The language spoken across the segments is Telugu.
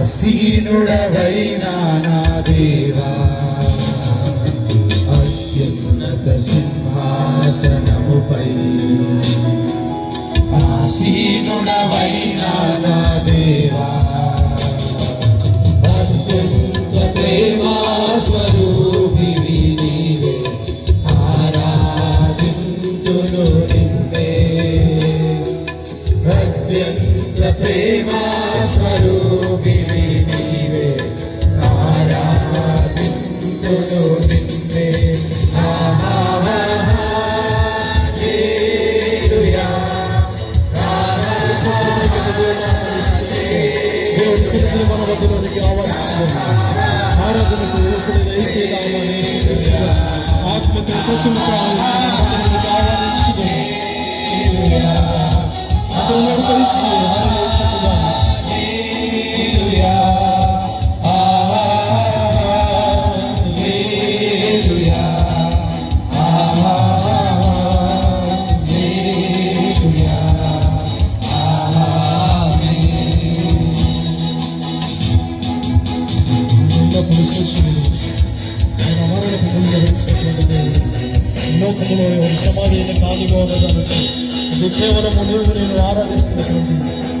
ఆసీనుడవైనా నా దేవా అత్యున్నత సింహాసనముపై. ఆసీనుడవైనా నా దేవా ఆరాధనకు ఊపిరి వేసే ఆత్మతో శక్తిని అతను నడిపించి నేను సమాధి అయిన ఇది కేవలం నీవు నేను ఆరాధిస్తున్నటువంటి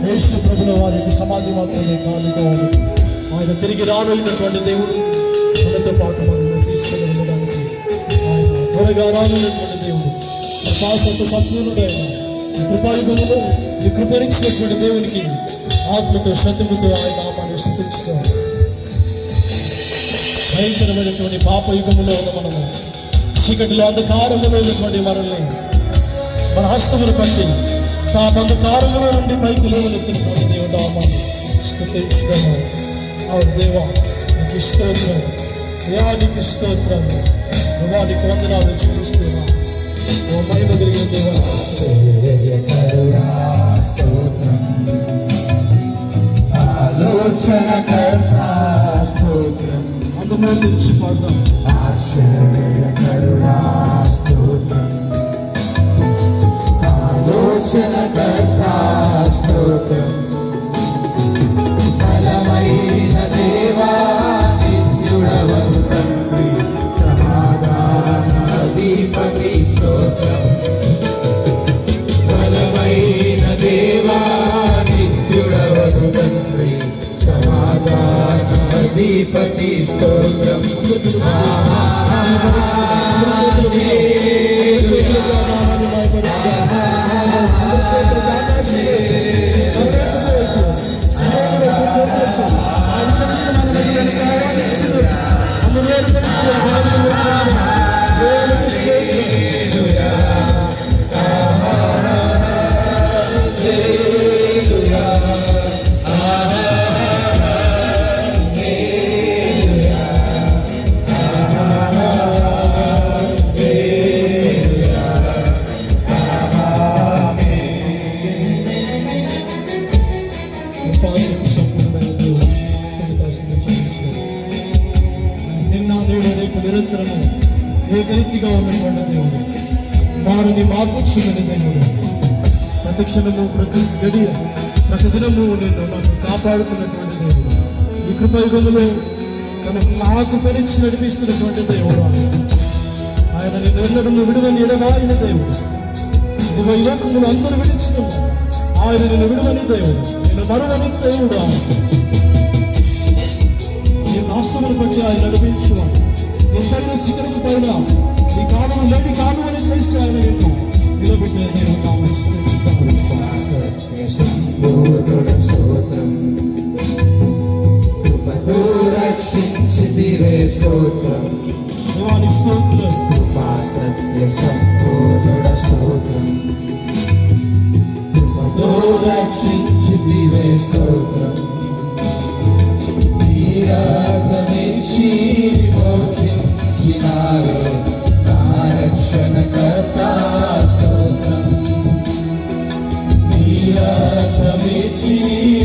యేసు ప్రభుల వారికి సమాధి మాత్రమే ఖాళీగా ఆయన తిరిగి రానున్నటువంటి దేవుడు మనతో పాటు మనల్ని తీసుకుని వెళ్ళడానికి ఆయన త్వరగా రానున్నటువంటి దేవుడు. ప్రకాశంత సత్యునుడైన ఈ కృపాయుగములో ఈ కృపరించినటువంటి దేవునికి ఆత్మతో శత్రువుతో ఆయన నామాన్ని స్థుతించుకోవాలి భయంకరమైనటువంటి పాప యుగంలో ఉన్న మనము చీకటిలో అంధకారములో ఉన్నటువంటి మనల్ని మన హస్తములు పట్టి ఆ అంధకారములో నుండి పైకి లేవనెత్తినటువంటి దేవుడు నామాన్ని స్థుతించుదాము అవును దేవా నీకు స్తోత్రం. దేవా నీకు స్తోత్రం. దేవా నీకు వందనాలు చూపిస్తున్నా ఓ మహిమ కలిగిన దేవా ఆలోచన కర్త స్తోత్రం నుంచి పాడదాం. గణపతి స్తోత్రం. నిన్న నేడు రేపు నిరంతరము ఏకరీతిగా ఉన్నటువంటి దేవుడు వారిని మార్పుచ్చుకుని దేవుడు ప్రతి క్షణము ప్రతి గడియ ప్రతి దినము నేను నన్ను కాపాడుతున్నటువంటి దేవుడు ఈ కృపయుగంలో తనకు నాకు పరీక్ష నడిపిస్తున్నటువంటి దేవుడు. ఆయన ఆయన విడుదల ఎన్నడూ దేవుడు ఇదిగో ఈ అందరూ విడిచిన ఆయన నిన్ను విడువని దేవుడు నిన్ను మరువని దేవుడు ఆయన నీ నాశనమును బట్టి ఆయన నడిపించువాడు నీ తగిన శిఖరం పైన నీ కాలం లేని కాదు అని చేసి ఆయన నిన్ను నిలబెట్టే దేవుడు నామం స్మరించుతాను. స్తోత్రం కృపతో స్తోత్రం స్తోత్రం కృపా సత్య Sim.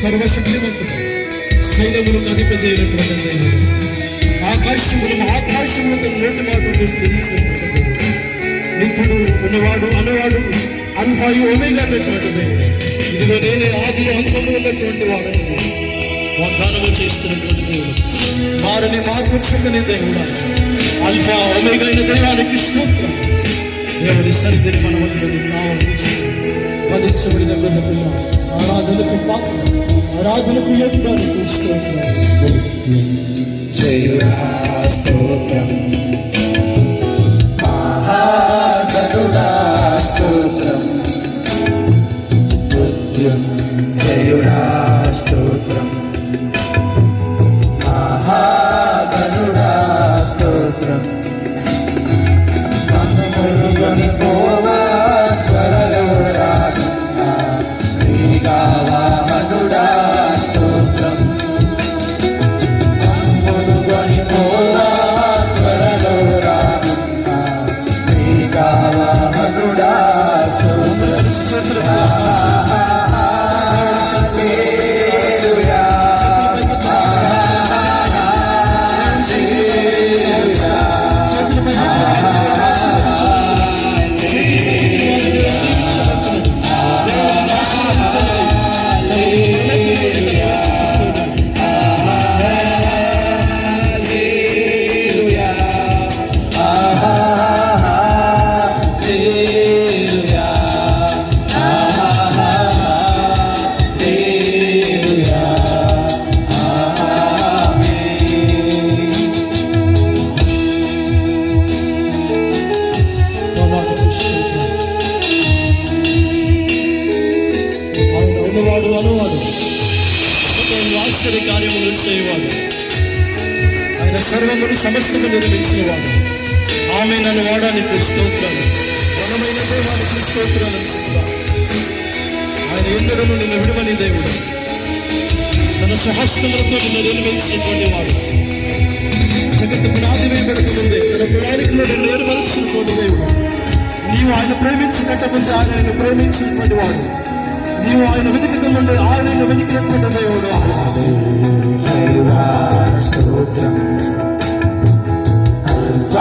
సర్వశక్తివంతుడు సైన్యములకు అధిపతి అయినటువంటి దేవుడు ఆకాశములు ఆకాశములకు నోటి మాట చేసినటువంటి నిత్యుడు ఉన్నవాడు అనేవాడు అన్ఫాయు ఒమేగా అన్నటువంటి దేవుడు ఇదిగో నేనే ఆది అంతము ఉన్నటువంటి వాడు వాగ్దానము చేస్తున్నటువంటి దేవుడు. వారిని మార్పు చెందని దేవుడు. అల్ఫా ఒమేగైన అయిన దైవానికి స్తోత్రం. దేవుడి సన్నిధిని మన వద్ద వధించబడిన బిడ్డ పిల్ల ఆరాధనకు పాత్ర ఆరాధనకు యోగ్యానికి స్తోత్రం ఆయన సర్వమును సమస్తము నిర్మించినవాడు ఆమె నన్ను వాడానికి స్తోత్రాలు. ఘనమైన దేవానికి స్తోత్రాలు చెప్తా ఆయన ఎందరము నిన్ను విడవని దేవుడు. తన సహస్రములతో నిన్ను నిర్మించేటువంటి వాడు. జగత్తు పునాది వేయబడక ముందే తన ప్రణాళికలో నిన్ను ఏర్పరిచినటువంటి దేవుడు. నీవు ఆయన ప్రేమించి కట్టముందే ఆయన నిన్ను ప్రేమించినటువంటి వాడు. నీవు ఆయన వెతికక ముందే ఆయన వెతికినటువంటి దేవుడు. స్తోత్రం.